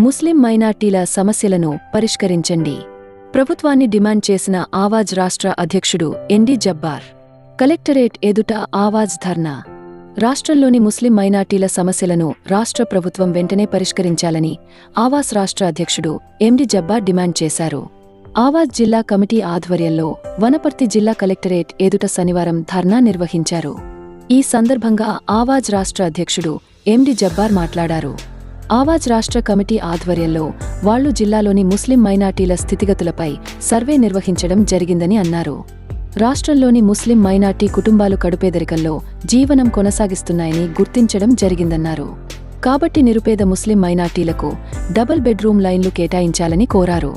ముస్లిం మైనార్టీల సమస్యలను పరిష్కరించండి. ప్రభుత్వాన్ని డిమాండ్ చేసిన ఆవాజ్ రాష్ట్ర అధ్యక్షుడు ఎన్డి జబ్బార్. కలెక్టరేట్ ఎదుట ఆవాజ్ ధర్నా. రాష్ట్రంలోని ముస్లిం మైనార్టీల సమస్యలను రాష్ట్ర ప్రభుత్వం వెంటనే పరిష్కరించాలని ఆవాస్ రాష్ట్ర అధ్యక్షుడు ఎండి జబ్బార్ డిమాండ్ చేశారు. ఆవాజ్ జిల్లా కమిటీ ఆధ్వర్యంలో వనపర్తి జిల్లా కలెక్టరేట్ ఎదుట శనివారం ధర్నా నిర్వహించారు. ఈ సందర్భంగా ఆవాజ్ రాష్ట్ర అధ్యక్షుడు ఎండి జబ్బార్ మాట్లాడారు. ఆవాజ్ రాష్ట్ర కమిటీ ఆధ్వర్యంలో వాళ్ళు జిల్లాలోని ముస్లిం మైనార్టీల స్థితిగతులపై సర్వే నిర్వహించడం జరిగిందని అన్నారు. రాష్ట్రంలోని ముస్లిం మైనార్టీ కుటుంబాలు కడుపేదరికంలో జీవనం కొనసాగిస్తున్నాయని గుర్తించడం జరిగిందన్నారు. కాబట్టి నిరుపేద ముస్లిం మైనార్టీలకు డబుల్ బెడ్రూమ్ లైన్లు కేటాయించాలని కోరారు.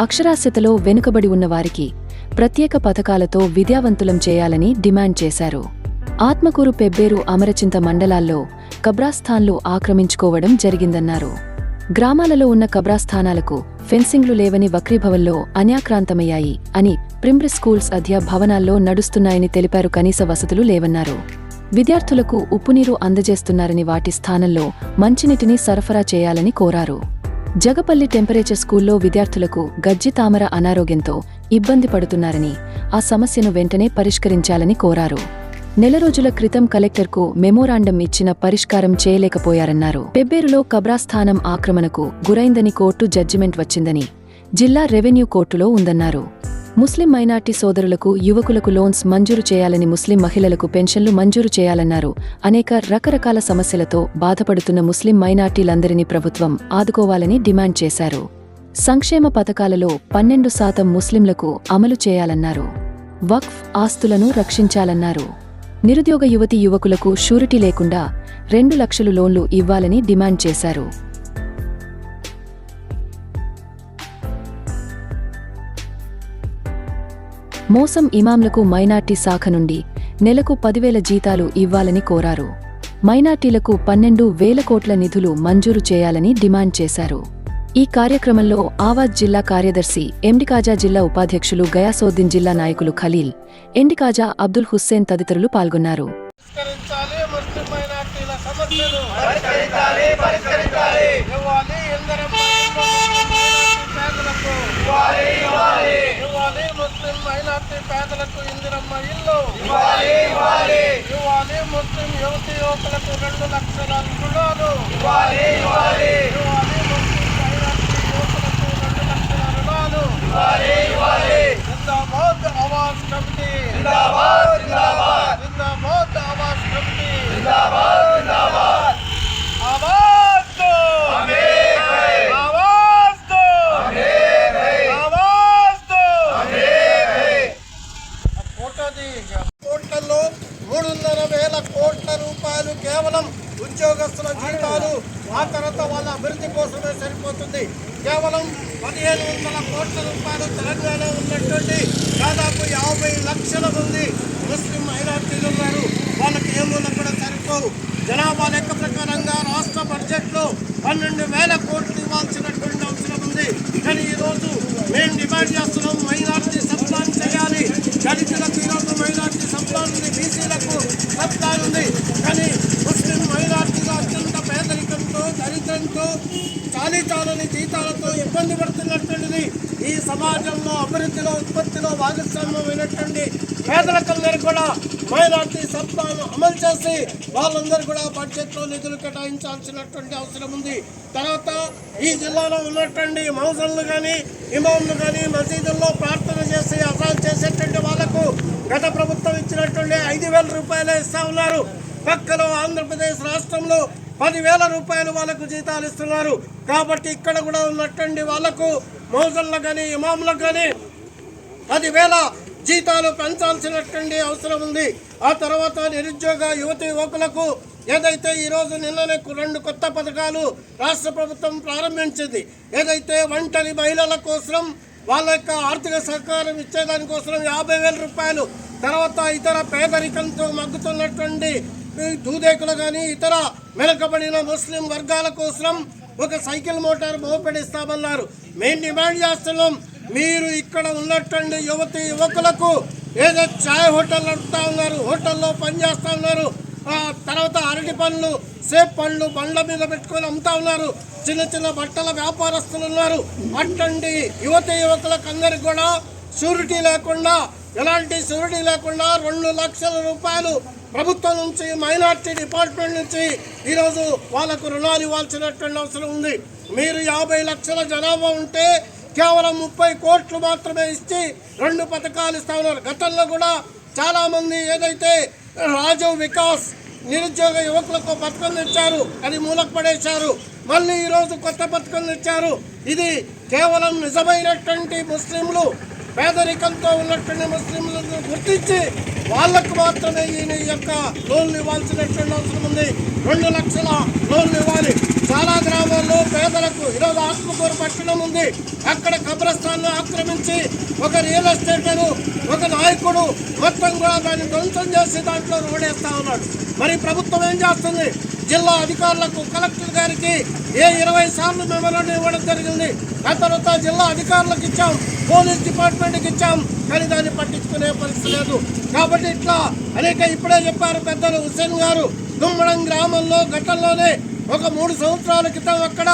అక్షరాస్యతలో వెనుకబడి ఉన్నవారికి ప్రత్యేక పథకాలతో విద్యావంతులం చేయాలని డిమాండ్ చేశారు. ఆత్మకూరు పెబ్బేరు అమరచింత మండలాల్లో కబ్రాస్థాన్లు ఆక్రమించుకోవడం జరిగిందన్నారు. గ్రామాలలో ఉన్న కబ్రాస్థానాలకు ఫెన్సింగ్లు లేవని వక్రీభవన్లో అన్యాక్రాంతమయ్యాయి అని ప్రిమ్రి స్కూల్స్ అధ్య భవనాల్లో నడుస్తున్నాయని తెలిపారు కనీస వసతులు లేవన్నారు. విద్యార్థులకు ఉప్పునీరు అందజేస్తున్నారని వాటి స్థానంలో మంచినీటిని సరఫరా చేయాలని కోరారు. జగపల్లి టెంపరేచర్ స్కూల్లో విద్యార్థులకు గజ్జి తామర అనారోగ్యంతో ఇబ్బంది పడుతున్నారని ఆ సమస్యను వెంటనే పరిష్కరించాలని కోరారు. నెల రోజుల క్రితం కలెక్టర్కు మెమోరాండం ఇచ్చిన పరిష్కారం చేయలేకపోయారన్నారు. పెబ్బేరులో కబ్రాస్థానం ఆక్రమణకు గురైందని కోర్టు జడ్జిమెంట్ వచ్చిందని జిల్లా రెవెన్యూ కోర్టులో ఉందన్నారు. ముస్లిం మైనార్టీ సోదరులకు యువకులకు లోన్స్ మంజూరు చేయాలని ముస్లిం మహిళలకు పెన్షన్లు మంజూరు చేయాలన్నారు. అనేక రకరకాల సమస్యలతో బాధపడుతున్న ముస్లిం మైనార్టీలందరినీ ప్రభుత్వం ఆదుకోవాలని డిమాండ్ చేశారు. సంక్షేమ పథకాలలో పన్నెండు శాతం ముస్లింలకు అమలు చేయాలన్నారు. వక్ఫ్ ఆస్తులను రక్షించాలన్నారు. నిరుద్యోగ యువతి యువకులకు షూరిటీ లేకుండా రెండు లక్షలు లోన్లు ఇవ్వాలని డిమాండ్ చేశారు. మోసం ఇమాంలకు మైనార్టీ శాఖ నుండి నెలకు పదివేల జీతాలు ఇవ్వాలని కోరారు. మైనార్టీలకు పన్నెండు వేల కోట్ల నిధులు మంజూరు చేయాలని డిమాండ్ చేశారు. ఈ కార్యక్రమంలో ఆవాజ్ జిల్లా కార్యదర్శి ఎండికాజా జిల్లా ఉపాధ్యక్షులు గయాసోద్దీన్ జిల్లా నాయకులు ఖలీల్ ఎండికాజా అబ్దుల్ హుస్సేన్ తదితరులు పాల్గొన్నారు. ముస్లిం యువతి యువకులకు రెండు లక్షల రుణాలు. ఇవ్వాలి. ఇవ్వాలి ఇవ్వాలి ముస్లిం మైనార్టీ యువకులకు రెండు లక్షల రుణాలు ఇవ్వాలి ఇవ్వాలి జిందాబాద్ ఆవాజ్ కమిటీ జిందాబాద్ జిందాబాద్ జిందాబాద్ ఆవాజ్ కమిటీ జిందాబాద్ జిందాబాద్ ఆవాజ్ దో ఆవాజ్ దో ఆవాజ్ దో ఆ ఫోటోది కోట్లలో మూడున్నర వేల కోట్ల రూపాయలు కేవలం ఉద్యోగస్తుల జీతాలు ఆ తర్వాత వాళ్ళ అభివృద్ధి కోసమే సరిపోతుంది కేవలం పదిహేను వందల కోట్ల రూపాయలు తెలంగాణ ఉన్నటువంటి దాదాపు యాభై ఉంది. ముస్లిం మైనార్టీలు ఉన్నారు వాళ్ళకి ఏమూల కూడా సరిపోరు జనాభా లెక్క ప్రకారంగా రాష్ట్ర బడ్జెట్లో పన్నెండు వేల కోట్లు ఇవ్వాల్సినటువంటి అవసరం ఉంది. కానీ ఈరోజు మేము డిమాండ్ చేస్తున్నాం. మైనార్టీ సప్లాన్ చేయాలి. దళితులకు ఈరోజు మైనార్టీ సప్లాన్ ఉంది. బీసీలకు సప్లాన్ ఉంది. కానీ ముస్లిం మైనార్టీలు అత్యంత పేదరికంతో దళితంతో చాలీచాలని జీతాలతో ఇబ్బంది పడుతున్నటువంటిది ఈ సమాజంలో అభివృద్ధిలో ఉత్పత్తిలో భాగస్వామ్యమైనటువంటి పేదలకందరూ కూడా మైనార్టీ సత్తాను అమలు చేసి వాళ్ళందరూ కూడా బడ్జెట్లో నిధులు కేటాయించాల్సినటువంటి అవసరం ఉంది. తర్వాత ఈ జిల్లాలో ఉన్నటువంటి మౌజన్లు కానీ ఇమాంలు కానీ మసీదుల్లో ప్రార్థన చేసి అసలు చేసేటువంటి వాళ్ళకు గత ప్రభుత్వం ఇచ్చినటువంటి ఐదు వేల రూపాయలు ఇస్తా ఉన్నారు. పక్కలో ఆంధ్రప్రదేశ్ రాష్ట్రంలో పదివేల రూపాయలు వాళ్ళకు జీతాలు ఇస్తున్నారు. కాబట్టి ఇక్కడ కూడా ఉన్నటువంటి వాళ్ళకు మౌజన్లకు కానీ ఇమాంలకు కానీ పదివేల జీతాలు పెంచాల్సినటువంటి అవసరం ఉంది. ఆ తర్వాత నిరుద్యోగ యువతి యువకులకు ఏదైతే ఈరోజు నిన్ననే రెండు కొత్త పథకాలు రాష్ట్ర ప్రభుత్వం ప్రారంభించింది ఏదైతే ఒంటరి మహిళల కోసం వాళ్ళ యొక్క ఆర్థిక సహకారం ఇచ్చేదానికోసం యాభై వేల రూపాయలు తర్వాత ఇతర పేదరికంతో మగ్గుతున్నటువంటి దూదేకులు కానీ ఇతర వెనుకబడిన ముస్లిం వర్గాల కోసం ఒక సైకిల్ మోటార్ మోపెడ్ మేము డిమాండ్ చేస్తున్నాం మీరు ఇక్కడ ఉన్నటువంటి యువతి యువకులకు ఏదో చాయ్ హోటల్ నడుపుతా ఉన్నారు హోటల్లో పనిచేస్తా ఉన్నారు. తర్వాత అరటి పండ్లు సేప్ పండ్లు బండ్ల మీద పెట్టుకొని అమ్ముతా ఉన్నారు. చిన్న చిన్న బట్టల వ్యాపారస్తులు ఉన్నారు. అట్టండి యువతి యువకులకు అందరికి కూడా షూరిటీ లేకుండా ఎలాంటి షూరిటీ లేకుండా రెండు లక్షల రూపాయలు ప్రభుత్వం నుంచి మైనార్టీ డిపార్ట్మెంట్ నుంచి ఈరోజు వాళ్ళకు రుణాలు ఇవ్వాల్సినటువంటి అవసరం ఉంది. మీరు యాభై లక్షల జనాభా ఉంటే కేవలం ముప్పై కోట్లు మాత్రమే ఇచ్చి రెండు పథకాలు ఇస్తా ఉన్నారు గతంలో కూడా చాలామంది ఏదైతే రాజీవ్ వికాస్ నిరుద్యోగ యువకులకు పథకం ఇచ్చారు అది మూలకు పడేశారు. మళ్ళీ ఈరోజు కొత్త పథకం ఇచ్చారు. ఇది కేవలం నిజమైనటువంటి ముస్లింలు పేదరికంతో ఉన్నటువంటి ముస్లింలను గుర్తించి వాళ్ళకు మాత్రమే ఈయన ఈ యొక్క లోన్లు ఇవ్వాల్సినటువంటి అవసరం ఉంది. రెండు లక్షల లోన్లు ఇవ్వాలి. గ్రామాల్లో ఈరోజు ఆత్మకూరు పట్టణం ఉంది అక్కడ కబ్రస్థాన్ను ఆక్రమించి ఒక రియల్ ఎస్టేటర్ ఒక నాయకుడు మొత్తం కూడా దాన్ని ధ్వంసం చేసి దాంట్లో రోడేస్తా ఉన్నాడు. మరి ప్రభుత్వం ఏం చేస్తుంది? జిల్లా అధికారులకు కలెక్టర్ గారికి ఏ ఇరవై సార్లు మెమరాండం ఇవ్వడం జరిగింది? ఆ తర్వాత జిల్లా అధికారులకు ఇచ్చాం పోలీస్ డిపార్ట్మెంట్కి ఇచ్చాం కానీ దాన్ని పట్టించుకునే పరిస్థితి లేదు. కాబట్టి ఇట్లా అనేక ఇప్పుడే చెప్పారు పెద్దలు హుసేన్ గారు. దుమ్మడం గ్రామంలో ఘటనలోనే ఒక మూడు సంవత్సరాల క్రితం అక్కడ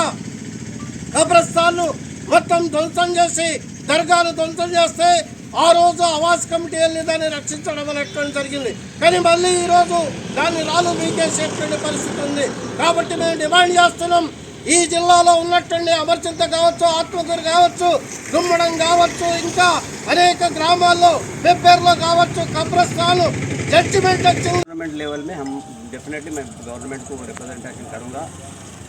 కబ్రస్థాన్ను మొత్తం ధ్వంసం చేసి దర్గాను ధ్వంసం చేస్తే ఆ రోజు ఆవాస్ కమిటీ వెళ్ళి దాన్ని రక్షించడం అనేటువంటి జరిగింది కానీ మళ్ళీ ఈ రోజు దాన్ని రాళ్ళు మీకేసేటువంటి పరిస్థితి ఉంది కాబట్టి మేము డిమాండ్ చేస్తున్నాం ఈ జిల్లాలో ఉన్నటువంటి అమర్చింత కావచ్చు ఆత్మకూరు కావచ్చు గుమ్మడం కావచ్చు ఇంకా అనేక గ్రామాల్లో పెబ్బేర్లో కావచ్చు కబ్రస్థాను జడ్జిమెంట్ వచ్చింది गवर्नमेंट लेवल में हम डेफिनेटली मैं गवर्नमेंट को रिप्रेजेंटेशन करूंगा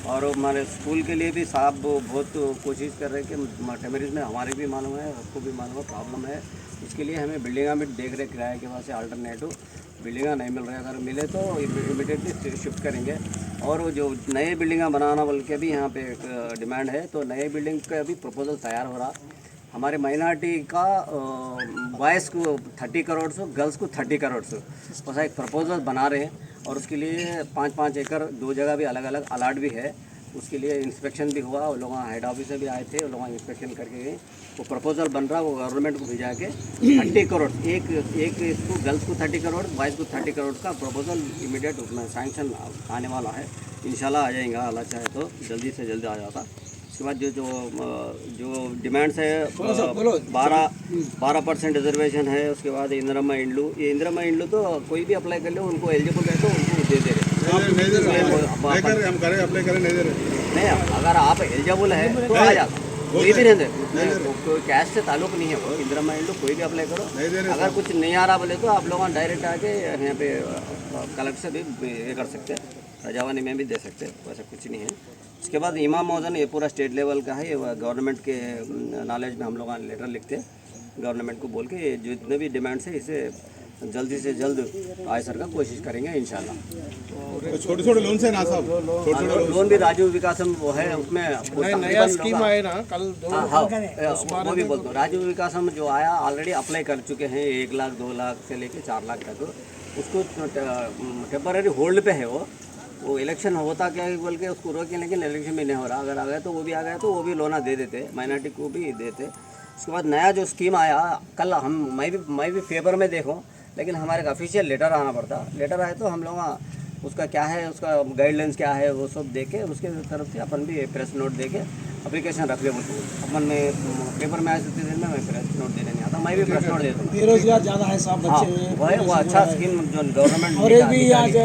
और हमारे स्कूल के लिए भी साहब बहुत कोशिश कर रहे हैं कि टेमरीज में हमारे भी मालूम है, आपको भी मालूम है, प्रॉब्लम है। इसके लिए हमें बिल्डिंगा में देख रेख किराए के वहाँ से अल्टरनेटिव बिल्डिंगा नहीं मिल रहा है, अगर मिले तो इमिडिएटली शिफ्ट करेंगे। और जो नए बिल्डिंगा बनाना बोल के भी यहाँ पे एक डिमांड है तो नए बिल्डिंग का भी प्रपोजल तैयार हो रहा। हमारे माइनॉरिटी का बॉयज़ को थर्टी करोड़ से गर्ल्स को थर्टी करोड़ से ऐसा एक प्रपोजल बना रहे हैं। और उसके लिए पाँच पाँच एकड़, दो जगह भी अलग अलग अलाट भी है। उसके लिए इंस्पेक्शन भी हुआ, और लोग हेड ऑफ़िस से भी आए थे वो लोग इंस्पेक्शन करके गए। वो प्रपोजल बन रहा, वो गवर्नमेंट को भिजा के थर्टी करोड़ एक एक इसको गर्ल्स को थर्टी करोड़ बॉयज़ को थर्टी करोड़ का प्रपोजल इमीडिएट उसमें सैंक्शन आने वाला है। इंशाल्लाह आ जाएगा अल्लाह चाहे तो जल्दी से जल्दी आ जाता। उसके बाद जो जो जो डिमांड्स है बारह बारह परसेंट रिजर्वेशन है उसके बाद इंदिरामा इंडलू। ये इंदिरामा इंडलू तो कोई भी अप्लाई कर ले उनको एलिजिबल रहे तो उनको दे दे रहे नहीं दे रहे अब- नहीं कर रहे हम करें अप्लाई करें नहीं दे रहे। नहीं अगर आप एलिजिबल है तो आ जाता कोई भी कोई कैश से ताल्लुक नहीं है वो। इंदिरामा इंडलू कोई भी अप्लाई करो। अगर कुछ नहीं आ रहा बोले तो आप लोग डायरेक्ट आके यहाँ पे कलेक्ट से भी ये कर सकते हैं। रजावानी में भी दे सकते हैं वैसा कुछ नहीं है। उसके बाद इमाम मौजन ये पूरा स्टेट लेवल का है ये गवर्नमेंट के नॉलेज में हम लोग लेटर लिखते हैं। गवर्नमेंट को बोल के ये जितने भी डिमांड्स है इसे जल्दी से जल्द आय सर का कोशिश करेंगे इंशाल्लाह। तो छोटे छोटे लोन से ना साहब? छोटे छोटे लोन भी राजीव विकासम वो है उसमें नया स्कीम आए ना कल दो हाँ, हाँ, वो भी बोलते राजीव विकासम जो आया ऑलरेडी अप्लाई कर चुके हैं एक लाख दो लाख से लेके चार लाख तक। उसको टेम्पररी होल्ड पे है वो। वो इलेक्शन होता क्या है बोल के उसको रोके लेकिन इलेक्शन भी नहीं हो रहा। अगर आ गया तो वो भी आ गया तो वो भी लोना दे देते माइनॉरिटी को भी देते। उसके बाद नया जो स्कीम आया कल हम मैं भी मैं भी पेपर में देखूँ लेकिन हमारे का ऑफिशियल लेटर आना पड़ता। लेटर आए तो हम लोग उसका क्या है उसका गाइडलाइंस क्या है वो सब दे के उसके तरफ़ से अपन भी प्रेस नोट दे के अप्लीकेशन रख ले बोलते अपन में पेपर में आए थे दिन में मैं प्रेस नोट देने नहीं आता मैं भी प्रेस नोट दे दूँगा बेरोजगार ज़्यादा है साहब हाँ बच्चे। वही वो अच्छा स्कीम जो गवर्नमेंट एक